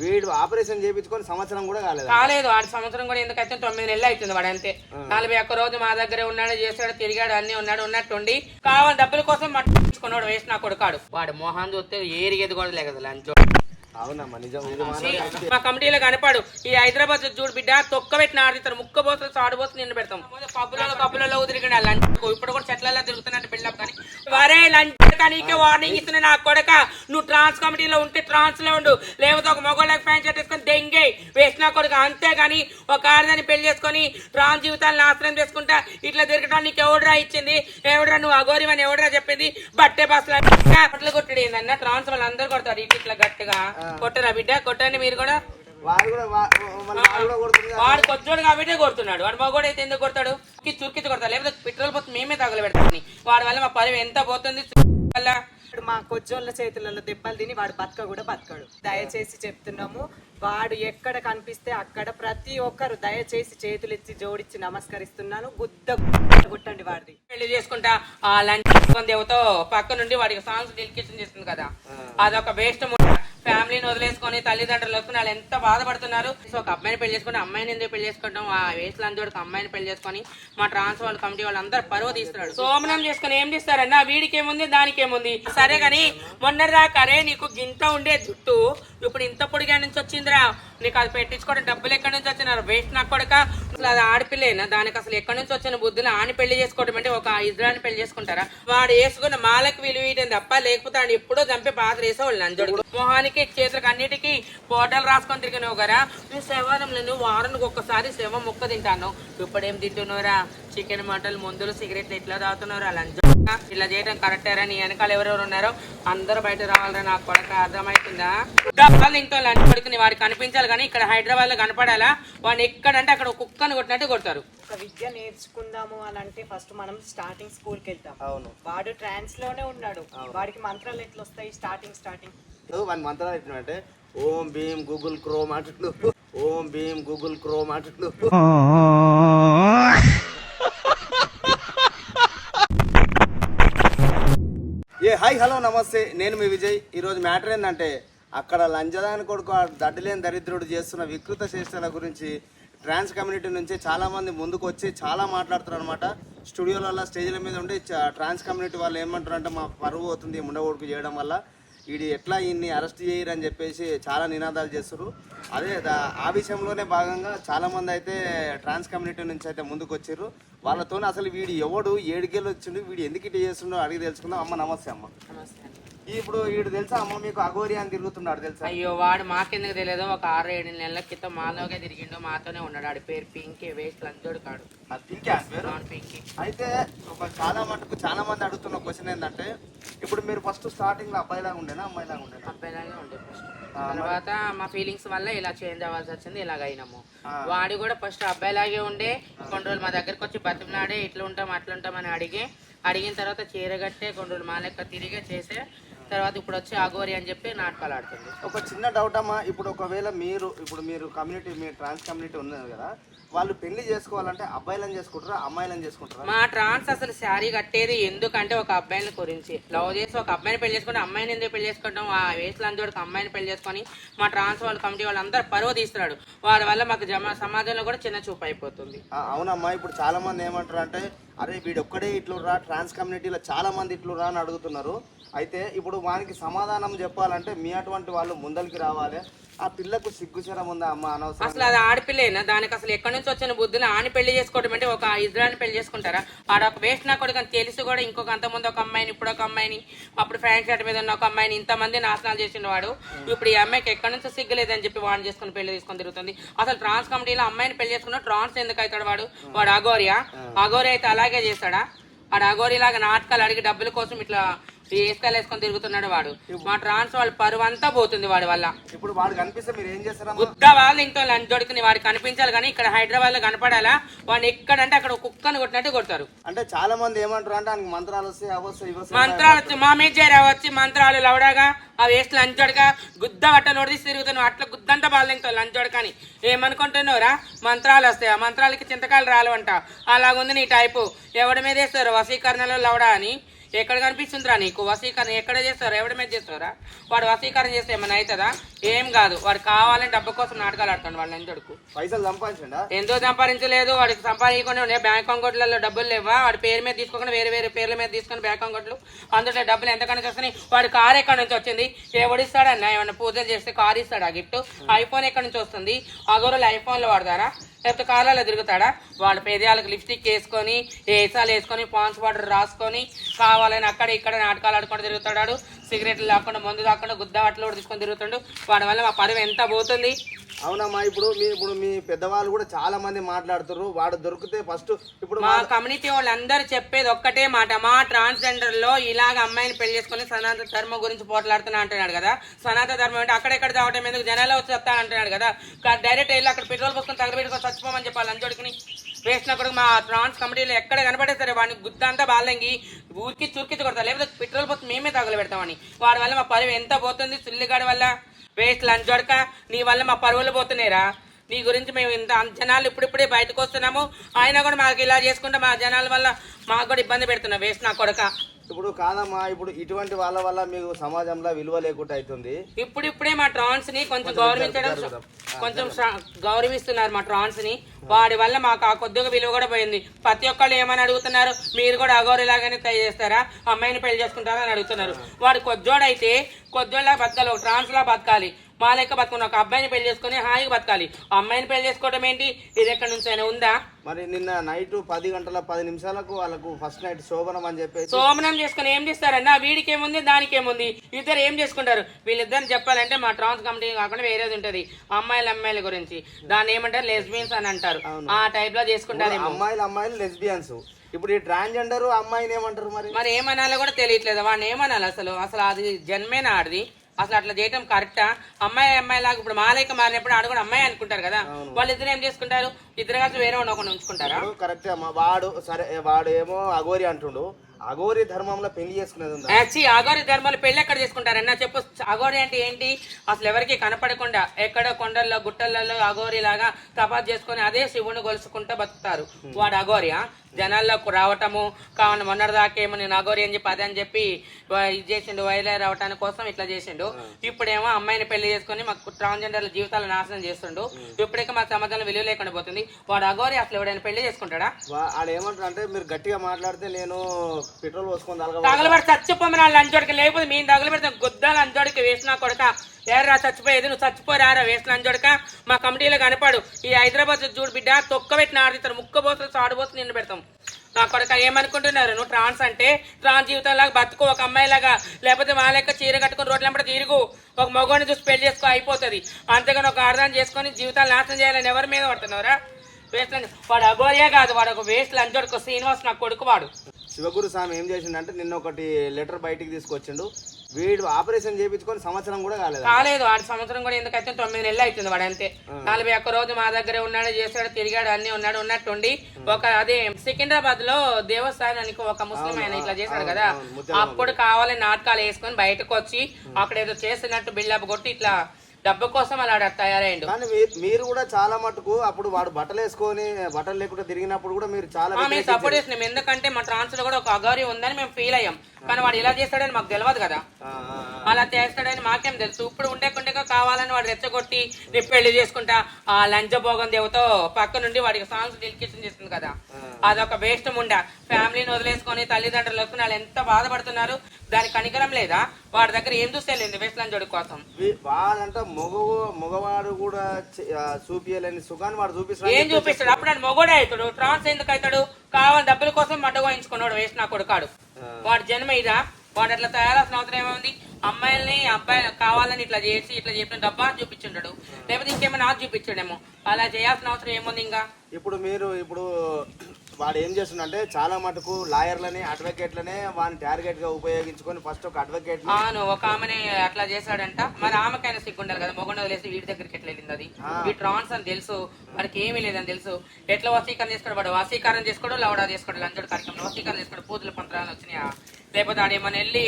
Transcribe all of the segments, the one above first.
వీడు ఆపరేషన్ చేయించుకొని సంవత్సరం కూడా కాలేదు? కాలేదు ఆడు సంవత్సరం కూడా ఎందుకైతే తొమ్మిది నెలలు అవుతుంది వాడు అంతే. నలభై ఒక్క రోజు మా దగ్గరే ఉన్నాడు చేస్తాడు తిరిగాడు అన్ని ఉన్నాడు ఉన్నట్టుండి కావాలి డబ్బుల కోసం మట్టుకున్నాడు వేసి నా కొడుకాడు. వాడు మోహన్ చూస్తే ఏరిగేది కూడా లేదు లంచం. మా కమిటీలో కనపాడు. ఈ హైదరాబాద్ చూడు బిడ్డ తొక్క పెట్టిన ఆడిస్తారు ముక్క పోతుంది సాడు పోతుంది నిన్ను పెడతాం. పబ్బులలో పబ్బులలో తిరిగిన లంచ్. ఇప్పుడు కూడా చెట్లలో తిరుగుతున్నట్టు బిల్డప్ కానీ. వరే లంచ్. కానీ వార్నింగ్ ఇస్తున్నా నా కొడక. నువ్వు ట్రాన్స్ కమిటీలో ఉంటే ట్రాన్స్లో ఉండు. లేకపోతే ఒక మొగోళ్ళకి ఫ్యాన్ షర్ట్ వేసుకొని దెంగే వేసిన కొడుకు. అంతే కానీ ఒక ఆడదాన్ని పెళ్ళి చేసుకొని ట్రాన్స్ జీవితాలను నాశనం చేసుకుంటా ఇట్లా తిరగటం నీకు ఎవడరా ఇచ్చింది? ఎవడరా నువ్వు అగోరి అని ఎవడరా చెప్పింది? బట్టే బస్సులు బట్టలు కొట్టడు ఏందన్న? ట్రాన్స్ వాళ్ళు అందరు కొడతారు. ఇట్లా ఇట్లా గట్టిగా. కొట్టరా బిడ్డ? కొట్టండి మీరు కూడా. వాడు కొచ్చోడు కాబట్టి కొడుతున్నాడు వాడు మగోడు అయితే ఎందుకు కొడతాడు చురికిచ్చి కొడతాడు లేకపోతే పెట్రోల్ పోతే మేమే తగల పెడతాం వాడి వల్ల మా పరివి ఎంత పోతుంది ఇప్పుడు మా కొజ్జోళ్ళ చేతులలో దెబ్బలు తిని వాడు బతక కూడా బతకడు. దయచేసి చెప్తున్నాము వాడు ఎక్కడ కనిపిస్తే అక్కడ ప్రతి ఒక్కరు దయచేసి చేతులు ఎత్తి జోడించి నమస్కరిస్తున్నాను. గుద్ద కొట్టండి వాడిది. పెళ్ళి చేసుకుంటా ఆ లంచ్ దేవతో పక్క నుండి వాడికి సాంగ్స్ డెలికేషన్ చేస్తుంది కదా. అదొక వేస్ట్ ఫ్యామిలీని వదిలేసుకొని తల్లిదండ్రులు వస్తున్న వాళ్ళు ఎంత బాధపడుతున్నారు? సో ఒక అమ్మాయిని పెళ్ళి చేసుకుని అమ్మాయిని ఎందుకు పెళ్ళి చేసుకుంటాం? ఆ వేస్ట్ అందరికి అమ్మాయిని పెళ్ళి చేసుకొని మా ట్రాన్స్ వాళ్ళ కమిటీ వాళ్ళందరూ పరువు తీస్తున్నాడు. సోమనం చేసుకుని ఏం తీస్తారన్నా వీడికి ఏముంది? దానికి ఏముంది? సరే గాని మొన్న రాకరే నీకు గింత ఉండే జుట్టు ఇప్పుడు ఇంత పొడిగా నుంచి వచ్చిందిరా. నీకు అది పెట్టించుకోవడం డబ్బులు ఎక్కడి నుంచి వచ్చినారు? వేస్ట్ నాకు కొడక. అసలు అది ఆడపిల్లేనా? దానికి అసలు ఎక్కడి నుంచి వచ్చిన బుద్ధులు? ఆని పెళ్ళి చేసుకోవడం అంటే ఒక ఇద్దరాని పెళ్ళి చేసుకుంటారా? వాడు వేసుకున్న మాలకు విలువ ఇయటం తప్ప లేకపోతే ఆయన ఎప్పుడో చంపి పాత్ర వేసేవాళ్ళు నంజోడు. మొహానికి చేతులకు అన్నిటికీ పోటలు రాసుకొని తిరిగినావు కదా. నువ్వు శవారంలో నువ్వు వారానికి ఒక్కసారి శవం మొక్క తింటాను ఇప్పుడేం తింటున్నావురా? చికెన్ మటన్ మందులు సిగరెట్లు ఎట్లా తాగుతున్నారా? లంచ్ ఇలా చేయడం కరెక్టేరా నీ వెనకాల ఎవరెవరు ఉన్నారో అందరూ బయట రావాలరా? నాకు కొడక అర్థమవుతుందా డబ్బాలు ఇంట్లో లంచ్ కొడుకుని వాడికి కనిపించాలి కానీ ఇక్కడ హైదరాబాద్లో కనపడాలా? వాడిని ఎక్కడంటే అక్కడ ఒక కుక్కని కొట్టినట్టు కొడతారు. ఒక విద్య నేర్చుకుందాము అని అంటే ఫస్ట్ మనం స్టార్టింగ్ స్కూల్కి వెళ్తాం. అవును. వాడు ట్రాన్స్లోనే ఉన్నాడు. వాడికి మంత్రాలు ఎట్లా వస్తాయి? స్టార్టింగ్ స్టార్టింగ్ వన్ మంత్రాలు ఎట్టినంటే ఓం భీమ్ గూగుల్ క్రోమ్ అట్లు ఓం భీమ్ గూగుల్ క్రోమ్ అట్లు ఏ హాయ్ హలో నమస్తే. నేను మీ విజయ్. ఈరోజు మ్యాటర్ ఏంటంటే అక్కడ లంజదాని కొడుకు ఆ దరిద్రుడు చేస్తున్న వికృత చేష్టల గురించి ట్రాన్స్ కమ్యూనిటీ నుంచి చాలామంది ముందుకు వచ్చి చాలా మాట్లాడుతున్నారు అనమాట స్టూడియోలలో స్టేజ్ల మీద ఉండి ట్రాన్స్ కమ్యూనిటీ వాళ్ళు ఏమంటారు అంటే మా పరువు అవుతుంది ముండగొడుకు చేయడం వల్ల. వీడి ఎట్లా ఈయన్ని అరెస్ట్ చేయరని చెప్పేసి చాలా నినాదాలు చేస్తారు అదే దా- ఆ విషయంలోనే భాగంగా చాలామంది అయితే ట్రాన్స్ కమ్యూనిటీ నుంచి అయితే ముందుకు వచ్చారు వాళ్ళతో అసలు వీడు ఎవడు ఏడుగేళ్ళు వచ్చిండు వీడు ఎందుకు ఇటు చేస్తుండో అడిగి తెలుసుకుందాం. అమ్మ నమస్తే అమ్మ. ఇప్పుడు వీడు తెలుసా అమ్మ మీకు అఘోరి అని తిరుగుతున్నాడు తెలుసా? అయ్యో వాడు మాకెందుకు తెలియదు? ఒక ఆరు ఏడు నెలల క్రితం మాలోకే తిరిగిండు మాతోనే ఉన్నాడు. ఆడి పేరు పింకీ వేస్ట్ లంచోడు కాడు. పింకీ అయితే ఒక చాలా మటుకు చాలా మంది అడుగుతున్న క్వశ్చన్ ఏంటంటే ఇప్పుడు మీరు ఫస్ట్ స్టార్టింగ్లో అబ్బాయిలాగా ఉండేనా అమ్మాయిలాగా ఉండేనా? అబ్బాయిలాగే ఉండే ఫస్ట్ తర్వాత మా ఫీలింగ్స్ వల్ల ఇలా చేంజ్ అవ్వాల్సి వచ్చింది ఇలాగ అయినాము. వాడి కూడా ఫస్ట్ అబ్బాయిలాగే ఉండే కొన్ని రోజులు మా దగ్గరకు వచ్చి బతిమలాడే ఇట్లా ఉంటాం అట్లా ఉంటాం అని అడిగి అడిగిన తర్వాత చీరగట్టే కొన్ని రోజులు మా లెక్క తిరిగే చేసే తర్వాత ఇప్పుడు వచ్చి అగోరి అని చెప్పి నాటకాలు ఆడుతుంది. ఒక చిన్న డౌట్ అమ్మా ఇప్పుడు ఒకవేళ మీరు ఇప్పుడు మీరు కమ్యూనిటీ మీ ట్రాన్స్ కమ్యూనిటీ ఉన్నది కదా వాళ్ళు పెళ్ళి చేసుకోవాలంటే అబ్బాయిలను చేసుకుంటారా అమ్మాయిలను చేసుకుంటారా? మా ట్రాన్స్ అసలు శారీ కట్టేది ఎందుకంటే ఒక అబ్బాయిని గురించి. లవ్ చేసి ఒక అబ్బాయిని పెళ్ళి చేసుకుని అమ్మాయిని ఎందుకు పెళ్ళి చేసుకుంటాం? ఆ లంచోడికి అమ్మాయిని పెళ్ళి చేసుకొని మా ట్రాన్స్ వాళ్ళ కమిటీ వాళ్ళందరూ పరువు తీస్తున్నాడు. వాడి వల్ల మాకు జమ సమాజంలో కూడా చిన్న చూపు అయిపోతుంది. అవునమ్మా ఇప్పుడు చాలా మంది ఏమంటారు అంటే అరే వీడు ఒక్కడే ఇట్లు రా ట్రాన్స్ కమ్యూనిటీలో చాలా మంది ఇట్లు రా అని అడుగుతున్నారు. అయితే ఇప్పుడు వానికి సమాధానం చెప్పాలంటే మీ అటువంటి వాళ్ళు ముందరికి రావాలి. ఆ పిల్లకు సిగ్గుచరం ఉందా అమ్మ అనవసరం అసలు అది ఆడపిల్లేనా? దానికి అసలు ఎక్కడి నుంచి వచ్చిన బుద్ధులు ఆని పెళ్ళి చేసుకోవడం అంటే ఒక ఇద్దరాని పెళ్ళి చేసుకుంటారా? ఆడ ఒక వేస్ట్ నా కొడుకు తెలిసి కూడా ఇంకొక అంతమంది ఒక అమ్మాయిని ఇప్పుడు ఒక అమ్మాయిని అప్పుడు ఫ్యాన్ షర్ట్ మీద ఉన్న ఒక అమ్మాయిని ఇంతమంది నాశనాలు చేసిన వాడు. ఇప్పుడు ఈ అమ్మాయికి ఎక్కడి నుంచి సిగ్గులేదని చెప్పి వాడిని చేసుకుని పెళ్ళి తీసుకొని తిరుగుతుంది. అసలు ట్రాన్స్ కమిటీలో అమ్మాయిని పెళ్ళి చేసుకున్న ట్రాన్స్ ఎందుకు అవుతాడు వాడు? వాడు అగోరియా అగోరి అయితే అలాగే చేస్తాడా? వాడు అగోరి లాగా నాటకాలు అడిగి డబ్బుల కోసం ఇట్లా వేసుకాలు వేసుకొని తిరుగుతున్నాడు వాడు. మా ట్రాన్స్ వాళ్ళ పరువు అంతా పోతుంది వాడి వల్ల. ఇప్పుడు వాడు కనిపిస్తే మీరు ఏం చేస్తారమ్మా? గుద్ద వాళ్ళు ఇంట్లో లంచ్ దొడుకుని వాడికి కనిపించాలి కానీ ఇక్కడ హైదరాబాద్లో కనపడాలా? వాడిని ఎక్కడంటే అక్కడ కుక్కను కొట్టినట్టు కొడతారు. అంటే చాలా మంది ఏమంటారు అంటే ఆయనకి మంత్రాలు వస్తాయి మంత్రాలు వచ్చి మా మీద చేరా వచ్చి మంత్రాలు లవడాగా ఆ వేస్ట్ లంచోడగా గుద్ద బట్ట నోడిసి తిరుగుతున్నావు అట్లా గుద్దంతా బాగా లంచోడకని ఏమనుకుంటున్నావురా? మంత్రాలు వస్తాయి? ఆ మంత్రాలకి చింతకాయలు రాలవంట. అలాగుంది నీ టైపు. ఎవడి మీద వేస్తారు? వసీకరణలో లవడా అని. ఎక్కడ కనిపిస్తుందిరా నీకు? వసీకరణ ఎక్కడ చేస్తారు ఎవరి మీద చేస్తారా వాడు వసీకరణ చేస్తే ఏమైనా అవుతుందా? ఏం కాదు. వాడు కావాలని డబ్బు కోసం నాటకాలు ఆడుతాడు వాళ్ళ నంజడుకు పైసలు సంపాదించండా? ఎంతో సంపాదించలేదు? వాడికి సంపాదించకుండా ఉన్నాయి బ్యాంక్ అకౌంట్లలో డబ్బులు లేవా? వాడి పేరు మీద తీసుకోకుండా వేరే వేరే పేర్ల మీద తీసుకుని బ్యాంక్ అకౌంట్లు అందులో డబ్బులు ఎంత కనుక వస్తున్నాయి వాడి కార్ ఎక్కడి నుంచి వచ్చింది? ఎవడిస్తాడన్న? ఏమన్నా పూజలు చేస్తే కార్ ఇస్తాడా? గిఫ్ట్? ఐఫోన్ ఎక్కడి నుంచి వస్తుంది? అగోరులు ఐఫోన్లో వాడతారా? లేకపోతే కార్లలో తిరుగుతాడా వాళ్ళ పేదయాలకు లిప్స్టిక్ వేసుకొని ఏసాలు వేసుకొని పాన్స్ వాటర్ రాసుకొని కావాలని అక్కడ ఇక్కడ నాటకాలు ఆడుకుంటూ తిరుగుతాడు సిగరెట్లు లేకుండా మందు కాకుండా గుద్ద అట్లు కూడా తీసుకొని తిరుగుతాడు. వాడి వల్ల మా పరువు ఎంత పోతుంది? అవునమ్మా ఇప్పుడు మీ ఇప్పుడు మీ పెద్దవాళ్ళు కూడా చాలా మంది మాట్లాడుతున్నారు వాడు దొరికితే ఫస్ట్ ఇప్పుడు మా కమ్యూనిటీ వాళ్ళందరూ చెప్పేది ఒక్కటే మాట. మా ట్రాన్స్జెండర్లో ఇలాగ అమ్మాయిని పెళ్ళి చేసుకుని సనాతన ధర్మం గురించి పోట్లాడుతున్నా అంటున్నాడు కదా. సనాతన ధర్మం అంటే అక్కడెక్కడ తావటం ఎందుకు? జనాలు వచ్చి చెప్తా అంటున్నాడు కదా. డైరెక్ట్ వెళ్ళి అక్కడ పెట్రోల్ పోసుకొని తగలబెట్టుకొని చచ్చిపోమని చెప్పాలి అంజోడికి వేసినప్పుడు మా ట్రాన్స్ కమిటీలో ఎక్కడ కనపడే సరే వాడిని గుద్దంతా బాలంగి ఊరికి చురికించి కొడతారు. లేకపోతే పెట్రోల్ పోతే మేమే తగలబెడతామని. వాడి వల్ల మా పరువు ఎంత పోతుంది? సుల్లిగాడి వల్ల. వేస్ట్ లంచోడక నీ వల్ల మా పరువులు పోతున్నాయిరా. నీ గురించి మేము ఇంత జనాలు ఇప్పుడిప్పుడే బయటకు వస్తున్నాము. ఆయన కూడా మాకు ఇలా చేసుకుంటే మా జనాల వల్ల మాకు కూడా ఇబ్బంది పెడుతున్నాం వేస్ట్ నా కొడక. ఇప్పుడు కాదమ్మా ఇప్పుడు ఇటువంటి వాళ్ళ వల్ల మీకు సమాజంలో విలువ లేకుండా అవుతుంది ఇప్పుడిప్పుడే మా ట్రాన్స్ని కొంచెం గౌరవించడం కొంచెం గౌరవిస్తున్నారు మా ట్రాన్స్ని. వాడి వల్ల మాకు ఆ కొద్దిగా విలువ కూడా పోయింది. ప్రతి ఒక్కళ్ళు ఏమని అడుగుతున్నారు? మీరు కూడా అగౌరి లాగానే తయారు చేస్తారా? అమ్మాయిని పెళ్ళి చేసుకుంటారా అని అడుగుతున్నారు. వాడు కొద్దోడైతే కొద్దోళ్ళ బతకాలి ఒక ట్రాన్స్ లా బతకాలి. మా లెక్క బతుకుని ఒక అబ్బాయిని పెళ్ళి చేసుకుని హాయిగా బతకాలి. అమ్మాయిని పెళ్ళి చేసుకోవడం ఏంటి? ఇది ఎక్కడి నుంచి అయినా ఉందా? మరి నిన్న నైట్ పది గంటల పది నిమిషాలకు వాళ్ళకు ఫస్ట్ నైట్ శోభనం అని చెప్పేసి సోమనం చేసుకుని ఏం చేస్తారన్న వీడికి ఏముంది దానికి ఏముంది ఇద్దరు ఏం చేసుకుంటారు? వీళ్ళిద్దరు చెప్పాలంటే మా ట్రాన్స్ కమిటీ కాకుండా వేరేది ఉంటది. అమ్మాయిల అమ్మాయిల గురించి. దాన్ని ఏమంటారు? లెస్బియన్స్ అని అంటారు. ఆ టైప్లో చేసుకుంటారేమో అమ్మాయిలు అమ్మాయిలు లెస్బియన్స్. ఇప్పుడు ఈ ట్రాన్స్జెండర్ అమ్మాయిని ఏమంటారు మరి? మరి ఏమనాలో కూడా తెలియట్లేదు. వాడిని ఏమనాలి అసలు? అసలు అది జన్మేనా ఆడిది అసలు అట్లా చేయటం కరెక్టా అమ్మాయి అమ్మాయి లాగా ఇప్పుడు మాలయ్య మారినప్పుడు ఆడు కూడా అమ్మాయి అనుకుంటారు కదా? వాళ్ళిద్దరు ఏం చేసుకుంటారు? ఇద్దరు కలిసి వేరే ఒకరిని ఉంచుకుంటారా? కరెక్ట్ అమ్మా వాడు సరే వాడు ఏమో అఘోరి అంటుండు. అఘోరి ధర్మంలో పెళ్ళి చేసుకునేది అగోరి ధర్మాలు పెళ్ళి ఎక్కడ చేసుకుంటారన్న చెప్పు. అగోరి అంటే ఏంటి? అసలు ఎవరికి కనపడకుండా ఎక్కడ కొండల్లో గుట్టలలో అగోరి లాగా తపాస్ చేసుకొని అదే శివుని గొలుసుకుంటూ బతుకుతారు. వాడు అగోరియా జనాల్లోకి రావటము కావున మొన్నటి దాకేమో నేను అగోరి అని చెప్పి అదే అని చెప్పి ఇది చేసిండు వైలర్ అవటానికి కోసం ఇట్లా చేసిండు. ఇప్పుడేమో అమ్మాయిని పెళ్ళి చేసుకొని మాకు ట్రాన్స్జెండర్ల జీవితాలు నాశనం చేస్తుండు. ఇప్పటికే మా సమాజంలో విలువ లేకుండా పోతుంది. వాడు అగోరి అసలు ఎవడైనా పెళ్ళి చేసుకుంటాడా? వా- ఆడ ఏమంటారు అంటే మీరు గట్టిగా మాట్లాడితే నేను పెట్రోల్ పోసుకొని తగలబడి చచ్చిపోమని వాళ్ళ లంచోడికి లేకపోతే మేము తగలబెడతాం. గుద్ద లంచోడికి వేసినా కొడక ఏర్రా చచ్చిపోయేది నువ్వు చచ్చిపోరారా వేసిన అంజోడక మా కమిటీలో కనపడు. ఈ హైదరాబాద్ చూడు బిడ్డ తొక్క పెట్టిన ఆడితారు ముక్క బోసలు సాడు బోసలు నిన్ను పెడతాం. నా కొడక ఏమనుకుంటున్నారు? నువ్వు ట్రాన్స్ అంటే ట్రాన్స్ జీవితం లాగా బతుకు ఒక అమ్మాయిలాగా. లేకపోతే మా లెక్క చీర కట్టుకుని రోడ్ల వెంబడి తిరుగు. ఒక మగవాడిని చూసి పెళ్ళి చేసుకో అయిపోతుంది. అంతేగాని ఒక అర్థం చేసుకొని జీవితాలు నాశనం చేయాలని ఎవరి మీద పడుతున్నారా వేస్ట్ వాడు అగోరియే కాదు వాడు ఒక వేస్ట్ లంచోడుకో శ్రీనివాస్ నా కొడుకు వాడు. శివగురు స్వామి ఏం చేసిండంటే నిన్న ఒకటి లెటర్ బయటికి తీసుకొచ్చిండు. వీడు ఆపరేషన్ చేయించుకొని సంవత్సరం కూడా కాలేదు కాలేదు ఆడి సంవత్సరం కూడా ఎందుకైతే తొమ్మిది నెలలు అవుతుంది వాడు అంతే. నలభై ఒక్క రోజు మా దగ్గరే ఉన్నాడు చేశాడు తిరిగాడు అన్ని ఉన్నాడు ఉన్నట్టుండి ఒక అదే సికింద్రాబాద్లో దేవస్థానానికి ఒక ముస్లిం ఆయన ఇట్లా చేశాడు కదా. అప్పుడు కావాలి నాటకాలు వేసుకొని బయటకు వచ్చి అక్కడ ఏదో చేస్తున్నట్టు బిల్డప్ కొట్టి ఇట్లా డబ్బు కోసం అలా తయారైండు కానీ మీరు కూడా చాలా మటుకు అప్పుడు వాడు బట్టలు వేసుకొని బట్టలు లేకుండా తిరిగినప్పుడు కూడా మీరు చాలా సపోర్ట్ చేసినాం. ఎందుకంటే మా ట్రాన్స్లో కూడా ఒక అగౌరీ ఉందని మేము ఫీల్ అయ్యాం. కానీ వాడు ఇలా చేస్తాడని మాకు తెలియదు కదా. అలా చేస్తాడని మాకేం తెలుసు. ఇప్పుడు ఉండే కొండగా కావాలని వాడు రెచ్చగొట్టి రేపు పెళ్ళి చేసుకుంటా ఆ లంచభోగం దేవతో పక్క నుండి వాడికి సాంగ్స్ డెలికేషన్ చేస్తుంది కదా. అదొక వేస్ట్ ముండ. ఫ్యామిలీని వదిలేసుకొని తల్లిదండ్రులు వస్తున్న వాళ్ళు ఎంత బాధపడుతున్నారు దానికి కనికరం లేదా? వాడి దగ్గర ఏం చూస్తే లేదు వేస్ట్ లంచోడి కోసం. వీ- వాడంట మగ మగవాడు కూడా చే- ఆ, చూపియలేని సుఖాన్ని వాడు చూపిస్తున్నాడు ఏం చూపిస్తాడు? అప్పుడు మొగోడే అవుతాడు. ట్రాన్స్ ఎందుకు అవుతాడు? కావాలి డబ్బుల కోసం మడ్డ వాయించుకున్నాడు వేస్ట్ నా కొడుకాడు. వాడి జన్మ ఇదా? వాడు అట్లా తయారాల్సిన అవసరం ఏమైంది? అమ్మాయిల్ని అబ్బాయి కావాలని ఇట్లా చేసి ఇట్లా చెప్పిన డబ్బా చూపించుంటాడు లేకపోతే ఇంకేమైనా నాకు చూపించాడేమో. అలా చేయాల్సిన అవసరం ఏముంది ఇంకా? ఇప్పుడు మీరు ఇప్పుడు వాడు ఏం చేస్తుండంటే చాలా మటుకు లాయర్లని అడ్వకేట్లనే వాడిని టార్గెట్గా ఉపయోగించుకొని ఫస్ట్ ఒక అడ్వకేట్ అవును ఒక ఆమెని అట్లా చేశాడంట. మరి ఆమెకైనా సిగ్గుండాలి కదా మొగండ వదిలేసి వీడి దగ్గరికి ఎట్లా వెళ్ళింది అది వీడు ట్రాన్స్ అని తెలుసు వాడికి ఏమీ లేదని తెలుసు. ఎట్లా వసీకరణ చేసుకోడు వాడు వసీకరణ చేసుకోడు లవడా చేసుకోడు లంచోడు కార్యక్రమం వసీకరణ చేసుకోడు పూజలు పంత్రాలు వచ్చినాయా? లేకపోతే ఆడేమని వెళ్ళి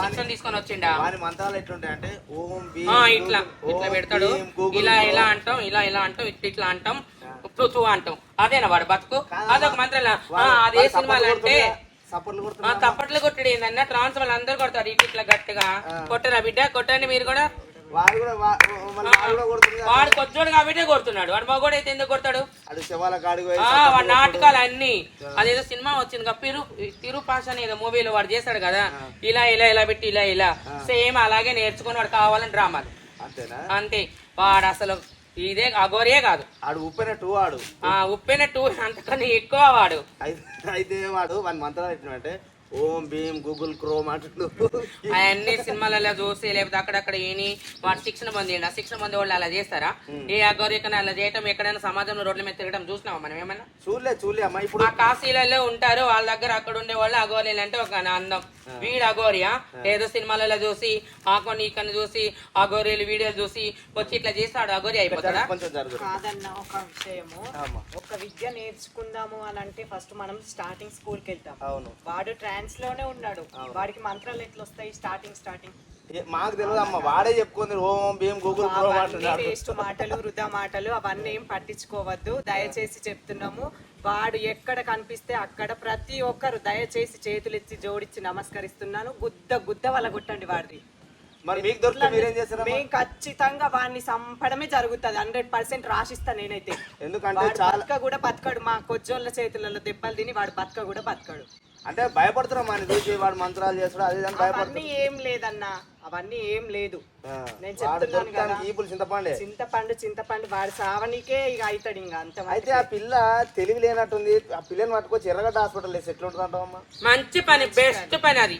శిక్షణ తీసుకొని వచ్చిండా? మంత్రాలు ఓం ఇట్లా. ఇట్లా పెడతాడు. ఇలా ఇలా అంటాం ఇలా ఇలా అంటాం ఇట్లా ఇట్లా అంటాం తూ అంటాం. అదేనా వాడు బతుకు? అదొక మంత్రం అది సినిమాలు అంటే తప్పట్లు కొట్టడు ఏందన్న? ట్రాన్స్ వాళ్ళు అందరు కొడతారు ఇటు ఇట్లా గట్టిగా. కొట్టరా బిడ్డ? కొట్టండి మీరు కూడా. వాడు కూడా వాడు కూడా కాబట్టి కొడుతున్నాడు. వాడు మగోడు అయితే ఎందుకు కొడతాడు? అది శవాల కాడికి పోయి ఆ వాడు నాటకాలు అన్ని. అదేదో సినిమా వచ్చింది కదా, పిరు తిరుపాష అని ఏదో మూవీలో వాడు చేస్తాడు కదా ఇలా ఇలా ఇలా పెట్టి ఇలా ఇలా. సేమ్ అలాగే నేర్చుకొని వాడు కావాలని డ్రామాలు. అంతేనా? అంతే. వాడు అసలు ఇదే అగోరే కాదు. ఆడు ఉప్పెన టూ వాడు. ఆ ఉప్పెన టూ అంతకన్నా ఎక్కువ వాడు. అయితే అయితే వాడు వాని మంత్రాలు ఎట్టినంటే ఓం భీమ్ గూగుల్ క్రోమ్ అంటుండు అవన్నీ సినిమాలలో చూసి లేకపోతే అక్కడక్కడ ఏని వాడు శిక్షణ పొందిండు? ఆ శిక్షణ పొందే వాళ్ళు అలా చేస్తారా? ఏ అగోరికన అలా చేయటం ఎక్కడైనా సమాజంలో రోడ్ల మీద తిరగడం చూసినావా మనం ఏమన్నా? చూడలే చూడలే అమ్మా ఇప్పుడు ఆ కాశీలలో ఉంటారు వాళ్ళ దగ్గర అక్కడ ఉండే వాళ్ళు అఘోరీలు అంటే ఒక అందం. వీడు అఘోరియా? ఏదో సినిమాలలో చూసి ఆ కొన్ని ఇక్కడ చూసి అఘోరీలు వీడియోలు చూసి వచ్చి ఇట్లా చేస్తాడు అఘోరి అయిపోతాడా? కాదన్న ఒక విషయము. ఒక విద్య నేర్చుకుందాము అని అంటే ఫస్ట్ మనం స్టార్టింగ్ స్కూల్కి వెళ్తాం. అవును. వాడు ట్రాన్స్లోనే ఉన్నాడు. వాడికి మంత్రాలు ఎట్లా వస్తాయి? స్టార్టింగ్ స్టార్టింగ్ మాకు తెలియదు అమ్మ వాడే చెప్పుకుంది ఓం భీమ్ గూగుల్ వేస్ట్ మాటలు వృధా మాటలు అవన్నీ ఏం పట్టించుకోవద్దు. దయచేసి చెప్తున్నాము వాడు ఎక్కడ కనిపిస్తే అక్కడ ప్రతి ఒక్కరు దయచేసి చేతులెత్తి జోడించి నమస్కరిస్తున్నాను. గుద్ద గుద్ద వల్ల కొట్టండి వాడిది. మరి మీకు దొరికితే మీరేం చేస్తారమ్మా మేము ఖచ్చితంగా వాడిని చంపడమే జరుగుతుంది. హండ్రెడ్ పర్సెంట్ రాసిస్తా నేనైతే. ఎందుకంటే బతక కూడా బతకడు. మా కొజ్జోళ్ళ చేతులలో దెబ్బలు తిని వాడు బతక కూడా బతకడు. అంటే భయపడుతున్నాం అని చూసి వాడు మంత్రాలు చేస్తాడు అది భయపడుతున్నాం అవన్నీ ఏం లేదన్నా అవన్నీ ఏం లేదు. నేను వాడు చెప్తున్నాను కదా. ఈపులు చింతపండే. చింతపండు చింతపండు వాడు సావనికే ఇక అవుతాడు ఇంకా అంత అయితే ఆ పిల్ల తెలివి లేనట్టుంది. ఆ పిల్లని పట్టుకొచ్చి ఎర్రగడ్డ హాస్పిటల్ వేసి ఎట్లా ఉంటుంది అంటావమ్మా మంచి పని బెస్ట్ పని అది.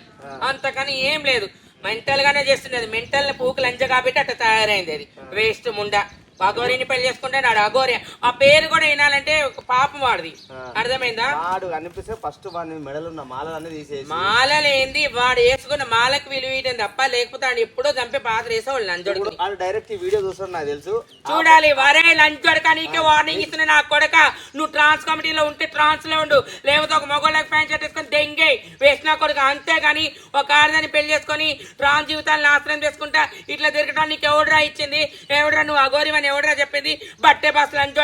అంతకని ఏం లేదు. మెంటల్ గానే చేస్తున్నది. మెంటల్ పూకు లంచ కాబట్టి అట్లా తయారైంది అది. వేస్ట్ ముండా. అగోరిని పెళ్ళి చేసుకుంటే నాడు అగోరి ఆ పేరు కూడా వినాలంటే ఒక పాపం వాడిది. అర్థమైందా? వాడు కనిపిస్తే ఫస్ట్ వాడిని మెడలు ఉన్న మాలలన్నీ తీసేసి. మాలలేంది వాడు వేసుకున్న మాలకు విలువీయడం తప్ప లేకపోతే ఆయన ఎప్పుడో చంపే పాత్ర వేసేవాళ్ళు ఇప్పుడు వాడు డైరెక్ట్ ఈ వీడియో చూస్తాడు నాకు తెలుసు. చూడాలి వరే లంచ్ కొడక నీకే వార్నింగ్ ఇస్తున్నా నా కొడక. నువ్వు ట్రాన్స్ కమిటీలో ఉంటే ట్రాన్స్లో ఉండు. లేకపోతే ఒక మొగోళ్ళకి ఫ్యాన్ షర్ట్ వేసుకొని దెంగే కొడుకు అంతే అంతేగాని ఒక ఆడదాన్ని పెళ్ళి చేసుకొని రామ్ జీవితాన్ని నాశనం చేసుకుంటా ఇట్లా తిరగటం నీకు ఎవడరా ఇచ్చింది? ఎవడరా నువ్వు అఘోరివని ఎవడరా చెప్పింది? బట్టే బస్సులు లంచ్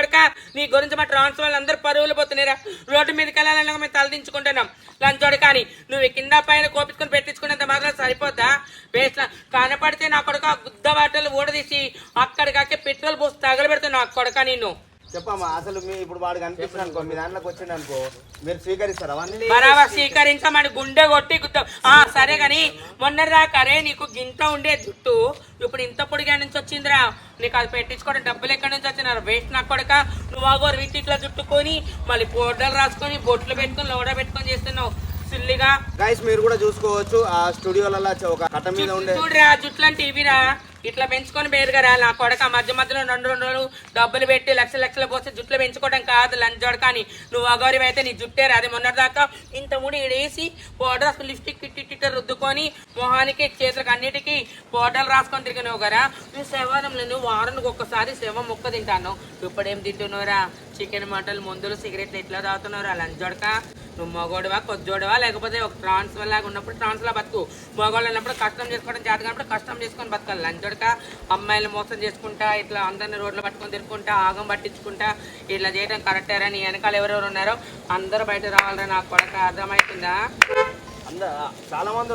నీ గురించి మా ట్రాన్స్ వాళ్ళు అందరూ పరువులు పోతున్నారా రోడ్డు మీదకి వెళ్ళాలని మేము తలదించుకుంటున్నాం లంచ్ కానీ నువ్వు కింద పైన కోపించుకొని పెట్టించుకున్నంత మాత్రం సరిపోతా వేసిన కనపడితే నా కొడుక గుద్ద బాటలు ఊడదీసి అక్కడికక్కే పెట్రోల్ పోసి తగలబెడుతున్నా నా కొడక నిన్ను. చెప్పమ్మా అసలు మీ ఇప్పుడు వాడు కనిపిస్తుంది అనుకో మీ దాంట్లోకి వచ్చిండు అనుకో మీరు స్వీకరిస్తారా అవన్నీ బరాబర్ స్వీకరించమని గుండె కొట్టి గుద్దాం. ఆ సరే గాని మొన్న రాకరే నీకు గింత ఉండే జుట్టు ఇప్పుడు ఇంత పొడిగా నుంచి వచ్చిందిరా. నీకు అది పెట్టించుకోవడం డబ్బులు ఎక్కడి నుంచి వచ్చినారు? వేస్ట్ నా కొడక. నువ్వు ఆగో వీటిలో చుట్టుకొని మళ్ళీ పౌడర్లు రాసుకొని బొట్లు పెట్టుకొని లోడ పెట్టుకొని చేస్తున్నావు. సిల్లిగా. గైస్ మీరు కూడా చూసుకోవచ్చు ఆ స్టూడియోలలో ఒక కట్ట మీద ఉండే చూడరా జుట్లు అంటే ఇవిరా. ఇట్లా పెంచుకొని బేరుగా నా కొడక మధ్య మధ్యలో రెండు రెండు రోజులు డబ్బులు పెట్టి లక్ష లక్షలు పోస్తే జుట్లు పెంచుకోవడం కాదు లంచోడు కానీ. నువ్వు అగౌరవ అయితే నీ జుట్టే అది మొన్న దాకా ఇంత ముడి వేసి పౌడర్ అసలు లిప్స్టిక్ టిట్టి రుద్దుకొని మొహానికి చేతులకు అన్నిటికీ పౌడర్లు రాసుకొని తిరిగినావు కదా. నువ్వు శవారంలో నువ్వు వారానికి ఒక్కసారి శవం మొక్క తింటాను ఇప్పుడేం తింటున్నావురా? చికెన్ మటన్ మందులు సిగరెట్లు ఎట్లా తాగుతున్నావురా లంచోడక నువ్వు మగోడువా లేకపోతే ఒక ట్రాన్స్ లాగా ఉన్నప్పుడు ట్రాన్స్ లా బతుకు. మగవాళ్ళు ఉన్నప్పుడు కష్టం చేసుకోవడం చేత కష్టం చేసుకొని బతకాలి. లంచోడక అమ్మాయిలు మోసం చేసుకుంటా ఇట్లా అందరిని రోడ్లు పట్టుకొని తిరుక్కుంటా ఆగం పట్టించుకుంటా ఇట్లా చేయడం కరెక్టేరా నీ వెనకాల ఎవరెవరు ఉన్నారో అందరూ బయట రావాలరా నాకు కొడక అర్థమవుతుందా? చాలా మంది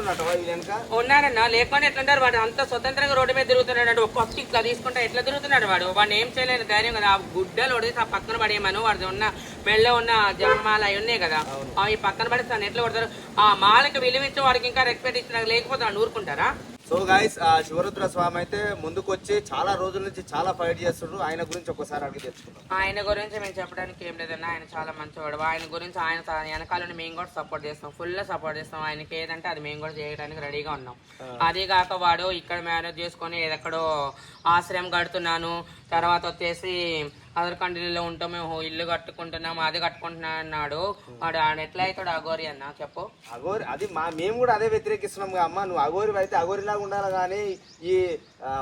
ఉన్నారన్న లేకుండా ఎట్లుంటారు వాడు? అంత స్వతంత్రంగా రోడ్డు మీద తిరుగుతున్నాడు ఒక ఫస్ట్ ఇట్లా తీసుకుంటా ఎట్లా తిరుగుతున్నాడు వాడు? వాడిని ఏం చేయలేని ధైర్యం కదా. ఆ గుడ్డలు ఒడిసి ఆ పక్కన పడేయమను. వాడి ఉన్న మెళ్ళో ఉన్న జమ్మాల అవి ఉన్నాయి కదా. అవి పక్కన పడేస్తాను ఎట్లా కొడతారు? ఆ మాలకి విలువించి వాడికి ఇంకా రెస్పెక్ట్ ఇచ్చిన లేకపోతే వాడిని ఊరుకుంటారా? సో గాయస్ ఆ శివరుద్ర స్వామి అయితే ముందుకు వచ్చి చాలా రోజుల నుంచి చాలా ఫైట్ చేస్తుండ్రు ఆయన గురించి ఒకసారి అడిగి తెలుసుకుందాం. ఆయన గురించి మేము చెప్పడానికి ఏం లేదన్న ఆయన చాలా మంచివాడు ఆయన గురించి ఆయన వెనకాలని మేము కూడా సపోర్ట్ చేస్తాం. ఫుల్ సపోర్ట్ చేస్తాం. ఆయనకి ఏదంటే అది మేము కూడా చేయడానికి రెడీగా ఉన్నాం. అదే కాక వాడు ఇక్కడ మ్యారేజ్ చేసుకొని ఎక్కడో ఆశ్రయం కడుతున్నాను. తర్వాత వచ్చేసి అదర్ కంట్రీలో ఉంటాం మేము ఇల్లు కట్టుకుంటున్నాం అది కట్టుకుంటున్నా అన్నాడు. వాడు ఆడ ఎట్లా అవుతాడు అగోరి అన్న చెప్పు. అగోరి అది మా మేము కూడా అదే వ్యతిరేకిస్తున్నాం అమ్మ. నువ్వు అగోరి అయితే అగోరిలాగా ఉండాలి కానీ ఈ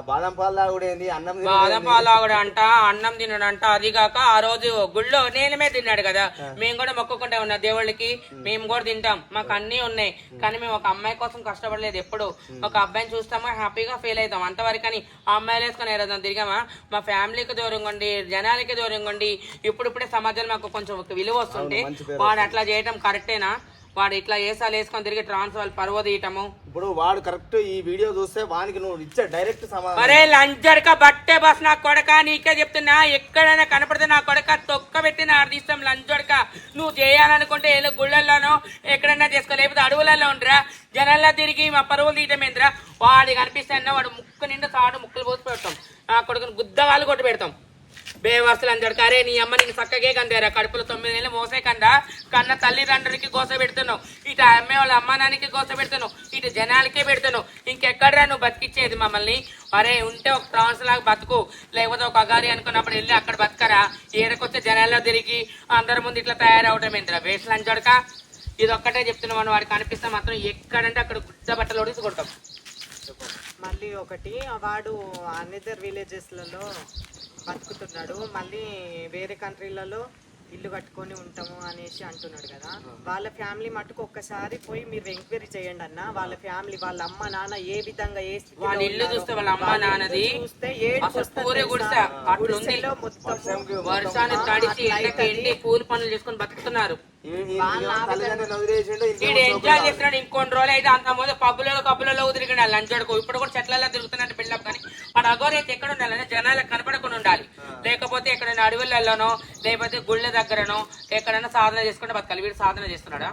బాదం పాలు తాగుడు ఏంది అన్నం బాదం ఏంది? పాలాగుడు అంట అన్నం తినడు అంట అది కాక ఆ రోజు గుళ్ళో నేలమే తిన్నాడు కదా. మేము కూడా మొక్కుకుంటా ఉన్నా దేవుళ్ళకి. మేము కూడా తింటాం. మాకు అన్ని ఉన్నాయి. కానీ మేము ఒక అమ్మాయి కోసం కష్టపడలేదు ఎప్పుడు. ఒక అబ్బాయిని చూస్తామా హ్యాపీగా ఫీల్ అవుతాం. అంతవరకు అని ఆ అమ్మాయిలు వేసుకొని ఏరోజు తిరిగామా? మా ఫ్యామిలీకి దూరంగా ఉండి జనాలకి దూరంగా ఉండి ఇప్పుడిప్పుడే సమాజంలో మాకు కొంచెం ఒక విలువ పేరు వాడు అట్లా చేయటం కరెక్టేనా? వాడు ఇట్లా ఏసాలు వేసుకొని తిరిగి ట్రాన్స్ వాళ్ళు పరువు తీయటము ఇప్పుడు వాడు కరెక్ట్ ఈ వీడియో చూస్తే వానికి నువ్వు ఇచ్చే డైరెక్ట్ అరే లంజడక బట్టే బస్ నా కొడక నీకే చెప్తున్నా. ఎక్కడైనా కనపడితే నా కొడక తొక్క పెట్టి నా అర్థిస్తాం లంజడక నువ్వు చేయాలనుకుంటే ఏదో గుళ్ళల్లోనో ఎక్కడైనా చేసుకో. లేకపోతే అడవులలో ఉండరా? జనాల్లో తిరిగి మా పరువులు తీయటం ఏంద్రా? వాడి కనిపిస్తే వాడు ముక్కు నిండా తాడు ముక్కలు పోసి పెడతాం. నా కొడుకుని గుద్దగాలు కొట్టి పెడతాం. బేవర్సులు అందడు అరే నీ అమ్మ నీకు చక్కగే కందారా కడుపులో తొమ్మిది నెలలు మోసే కందా? కన్న తల్లిదండ్రులకి గోస పెడుతున్నావు ఇటు అమ్మే వాళ్ళ అమ్మ నాన్నకి గోస పెడుతున్నావు ఇటు జనాలకే పెడుతున్నావు ఇంకెక్కడరా నువ్వు బతికిచ్చేది మమ్మల్ని? అరే ఉంటే ఒక ప్రాన్స్ లాగా బతుకు లేకపోతే ఒక అగారి అనుకున్నప్పుడు వెళ్ళి అక్కడ బతకరా? ఏడకొచ్చే జనాల్లో తిరిగి అందరి ముందు ఇట్లా తయారవడం ఏంటిరా వేస్ట్ లంచోడక ఇది ఒక్కటే చెప్తున్నా మనం వాడికి కనిపిస్తే మాత్రం ఎక్కడంటే అక్కడ గుడ్డ బట్టలు ఒడిసి కొడతాం. మళ్ళీ ఒకటి వాడు అనదర్ విలేజెస్లలో బతుకుతున్నాడు. మళ్ళీ వేరే కంట్రీలలో ఇల్లు కట్టుకొని ఉంటాము అనేసి అంటున్నాడు కదా. వాళ్ళ ఫ్యామిలీ మటుకు ఒక్కసారి పోయి మీరు ఎంక్వైరీ చేయండి అన్న. వాళ్ళ ఫ్యామిలీ వాళ్ళ అమ్మ నాన్న ఏ విధంగా ఏ వాళ్ళ ఇల్లు చూస్తే వాళ్ళ అమ్మ నాన్నది చూస్తే మొత్తం వర్షాన్ని తడిచి ఎండి కూలి పనులు చేసుకొని బతుకుతున్నారు. ఎంజాయ్ చేస్తున్నాడు. ఇంకొన్ని రోజులు అయితే అంత ముందు పబ్బులలో కబ్బులలో తిరిగిన లంచడుకో ఇప్పుడు కూడా చెట్లలో తిరుగుతున్నట్టు బిల్డప్ కానీ వాడు అగోరి అయితే ఎక్కడ ఉండాలంటే జనాలకు ఎక్కడైనా అడవులలోనో లేకపోతే గుళ్ళ దగ్గరనో ఎక్కడైనా సాధన చేసుకుంటే బతకాలి. వీడు సాధన చేస్తున్నాడా?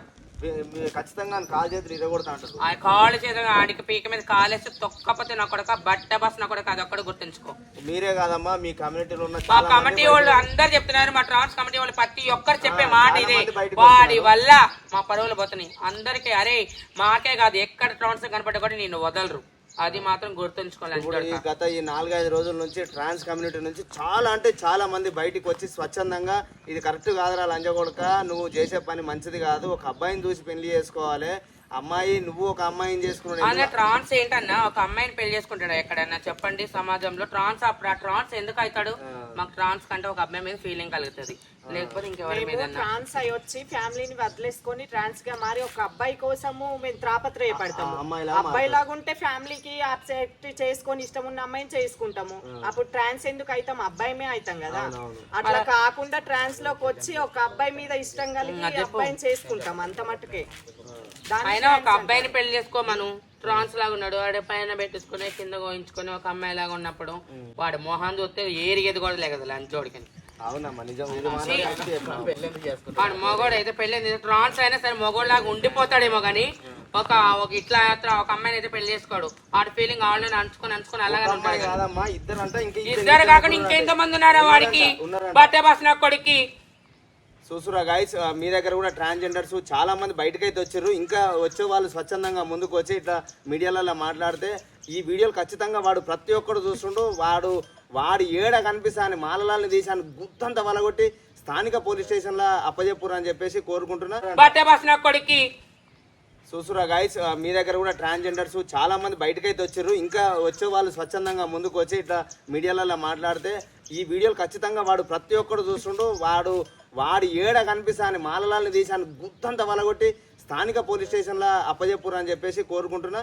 ఖచ్చితంగా కాల్ చేతులు ఇరగొడతా అంటారు. ఆ కాళ్ళు చేతులు ఆడికి పీక మీద కాలేసి తొక్కపోతే నా కొడక బట్ట బస్ నా కొడక అది ఒక్కడ గుర్తుంచుకో. మీరే కాదమ్మా మీ కమ్యూనిటీలో ఉన్న మా కమిటీ వాళ్ళు అందరు చెప్తున్నారు మా ట్రాన్స్ కమిటీ వాళ్ళు ప్రతి ఒక్కరు చెప్పే మాట ఇదే. వాడి వల్ల మా పరువులు పోతున్నాయి. అందరికి అరే మాకే కాదు ఎక్కడ ట్రాన్స్ కనపడ్డా కూడా నేను వదలరు. అది మాత్రం గుర్తుంచుకోవాలి ఈ గత ఈ నాలుగైదు రోజుల నుంచి ట్రాన్స్ కమ్యూనిటీ నుంచి చాలా అంటే చాలా మంది బయటికి వచ్చి స్వచ్ఛందంగా ఇది కరెక్ట్ కాదురా లంజగొడక నువ్వు చేసే పని మంచిది కాదు ఒక అబ్బాయిని చూసి పెళ్ళి చేసుకోవాలి. అమ్మాయి నువ్వు ఒక అమ్మాయిని చేసుకున్నాడు అన్న ట్రాన్స్ ఏంటన్నా? ఒక అమ్మాయిని పెళ్ళి చేసుకుంటాడు ఎక్కడన్నా? చెప్పండి సమాజంలో ట్రాన్స్ అప్పుడు ఆ ట్రాన్స్ ఎందుకు అవుతాడు? మాకు ట్రాన్స్ కంటే ఒక అబ్బాయి మీద ఫీలింగ్ కలుగుతుంది. లేకపోతే ఇంకెవరి మీద ట్రాన్స్ అయి వచ్చి ఫ్యామిలీని వదిలేసుకొని ట్రాన్స్గా మారి ఒక అబ్బాయి కోసము మేము త్రాపత్రయపడతాము. అమ్మాయిలా అబ్బాయి లాగా ఉంటే ఫ్యామిలీకి అక్సెప్ట్ చేసుకొని ఇష్టం ఉన్న అమ్మాయిని చేసుకుంటాము. అప్పుడు ట్రాన్స్ ఎందుకు అవుతాం? అబ్బాయిమే అవుతాం కదా. అట్లా కాకుండా ట్రాన్స్లోకి వచ్చి ఒక అబ్బాయి మీద ఇష్టం కలిగి అబ్బాయిని చేసుకుంటాం అంత మట్టుకే. దాని అయినా ఒక అబ్బాయిని పెళ్ళి చేసుకోమను ట్రాన్స్ లాగా ఉన్నాడు. వాడి పైన పెట్టించుకుని కింద గోయించుకుని ఒక అమ్మాయి లాగా ఉన్నప్పుడు వాడు మొహం చూస్తే ఏరిగేది కూడా లేదు లంచోడికి. వాడు మగోడు అయితే పెళ్ళి ట్రాన్స్ అయినా సరే మగోడు లాగా ఉండిపోతాడేమో కానీ ఒక ఒక ఇట్లా ఒక అమ్మాయిని అయితే పెళ్ళి చేసుకోడు. వాడి ఫీలింగ్ ఆల్రెడీ అంచుకొని అంచుకొని అలాగే ఉంటాడు ఇద్దరు కాకుండా ఇంకెంత మంది ఉన్నారా వాడికి. బట్టే బస్ కొడుక్కి. చూసురా గాయస్ మీ దగ్గర కూడా ట్రాన్స్జెండర్స్ చాలా మంది బయటకైతే వచ్చారు. ఇంకా వచ్చే వాళ్ళు స్వచ్ఛందంగా ముందుకు వచ్చి ఇట్లా మీడియాలలో మాట్లాడితే ఈ వీడియోలు ఖచ్చితంగా వాడు ప్రతి ఒక్కడు చూస్తుండు. వాడు వాడు ఏడ కనిపిస్తాను మాలలాల్ని తీసాను గుత్తంత వలగొట్టి స్థానిక పోలీస్ స్టేషన్లో అప్పజెప్పురు అని చెప్పేసి కోరుకుంటున్నా. కొడుక్కి. చూసురా గాయస్ మీ దగ్గర కూడా ట్రాన్స్జెండర్స్ చాలా మంది బయటకైతే వచ్చారు. ఇంకా వచ్చే వాళ్ళు స్వచ్ఛందంగా ముందుకు వచ్చి ఇట్లా మీడియాలలో మాట్లాడితే ఈ వీడియోలు ఖచ్చితంగా వాడు ప్రతి ఒక్కడు చూస్తుండు. వాడు వాడు ఏడ కనిపిస్తాను మాలలాల్ని తీశాను గుత్తంత వలగొట్టి స్థానిక పోలీస్ స్టేషన్లో అప్పజెప్పురు అని చెప్పేసి కోరుకుంటున్నా.